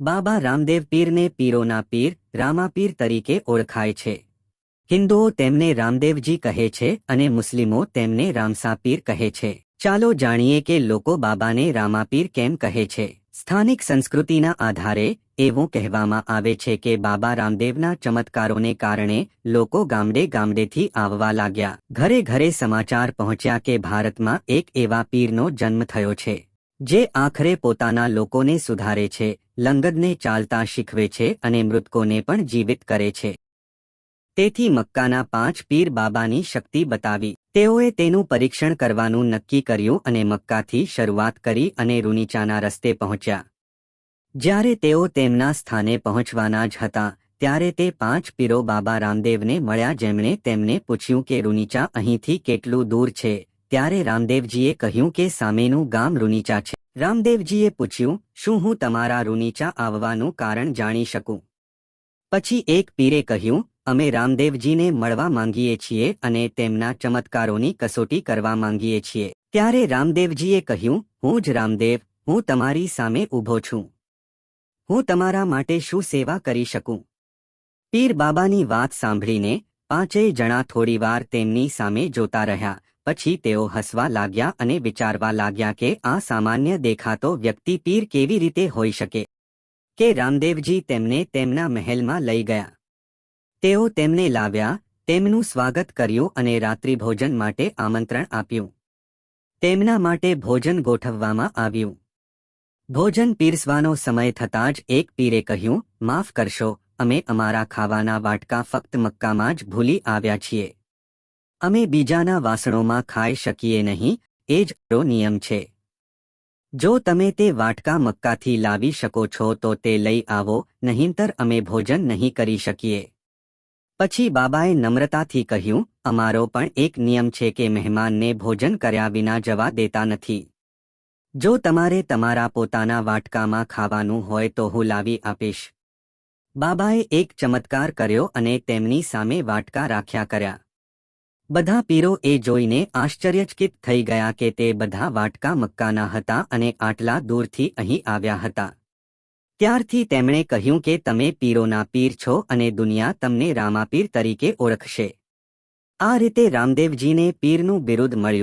બાબા રામદેવ પીરને પીરોના પીર રામાપીર તરીકે ઓળખાય છે. હિન્દુઓ તેમને રામદેવજી કહે છે અને મુસ્લિમો તેમને રામસાપીર કહે છે. ચાલો જાણીએ કે લોકો બાબાને રામાપીર કેમ કહે છે. સ્થાનિક સંસ્કૃતિના આધારે એવું કહેવામાં આવે છે કે બાબા રામદેવના ચમત્કારોને કારણે લોકો ગામડે ગામડેથી આવવા લાગ્યા. ઘરે ઘરે સમાચાર પહોંચ્યા કે ભારતમાં એક એવા પીરનો જન્મ થયો છે. જે આખરે પોતાના લોકોને સુધારે છે, લંગદને ચાલતા શીખવે છે અને મૃતકોને પણ જીવિત કરે છે. તેથી મક્કાના પાંચ પીર બાબાની શક્તિ બતાવી. તેઓએ તેનું પરીક્ષણ કરવાનું નક્કી કર્યું અને મક્કાથી શરૂઆત કરી અને રૂનીચાના રસ્તે પહોંચ્યા. જ્યારે તેઓ તેમના સ્થાને પહોંચવાના જ હતા, ત્યારે તે પાંચ પીરો બાબા રામદેવને મળ્યા જેમણે તેમને પૂછ્યું કે, રૂનીચા, અહીંથી કેટલું દૂર છે? ત્યારે રામદેવજીએ કહ્યું કે સામેનું ગામ રૂનીચા છે. રામદેવજીએ પૂછ્યું, શું હું તમારા રૂનીચા આવવાનું કારણ જાણી શકું? પછી એક પીરે કહ્યું, અમે રામદેવજીને મળવા માંગીએ છીએ અને તેમના ચમત્કારોની કસોટી કરવા માંગીએ છીએ. ત્યારે રામદેવજીએ કહ્યું, હું જ રામદેવ, હું તમારી સામે ઊભો છું. હું તમારા માટે શું સેવા કરી શકું? પીર બાબાની વાત સાંભળીને પાંચેય જણા થોડીવાર તેમની સામે જોતા રહ્યા. પછી તેઓ હસવા લાગ્યા અને વિચારવા લાગ્યા કે આ સામાન્ય દેખાતો વ્યક્તિ પીર કેવી રીતે હોઈ શકે? કે રામદેવજી તેમને તેમના મહેલમાં લઈ ગયા. તેઓ તેમને લાવ્યા, તેમનું સ્વાગત કર્યું અને રાત્રિભોજન માટે આમંત્રણ આપ્યું. તેમના માટે ભોજન ગોઠવવામાં આવ્યું. ભોજન પીરસવાનો સમય થતાં જ એક પીરે કહ્યું, માફ કરશો, અમે અમારા ખાવાના વાટકા ફક્ત મક્કામાં જ ભૂલી આવ્યા છીએ. અમે બીજાના વાસણોમાં ખાઈ શકીએ નહીં, એ જ નિયમ છે. જો તમે તે વાટકા મક્કાથી લાવી શકો છો, તો તે લઈ આવો, નહીંતર અમે ભોજન નહીં કરી શકીએ. પછી બાબાએ નમ્રતાથી કહ્યું, અમારો પણ એક નિયમ છે કે મહેમાનને ભોજન કર્યા વિના જવા દેતા નથી. જો તમારે તમારા પોતાના વાટકામાં ખાવાનું હોય, તો હું લાવી આપીશ. બાબાએ એક ચમત્કાર કર્યો અને તેમની સામે વાટકા રાખ્યા કર્યા. બધા પીરો એ જોઈને આશ્ચર્યચકિત થઈ ગયા કે તે બધા વાટકા મક્કાના હતા અને આટલા દૂરથી અહીં આવ્યા હતા. ત્યારથી તેમણે કહ્યું કે તમે પીરોના પીર છો અને દુનિયા તમને રામાપીર તરીકે ઓળખશે. આ રીતે રામદેવજીને પીરનું બિરુદ મળ્યું.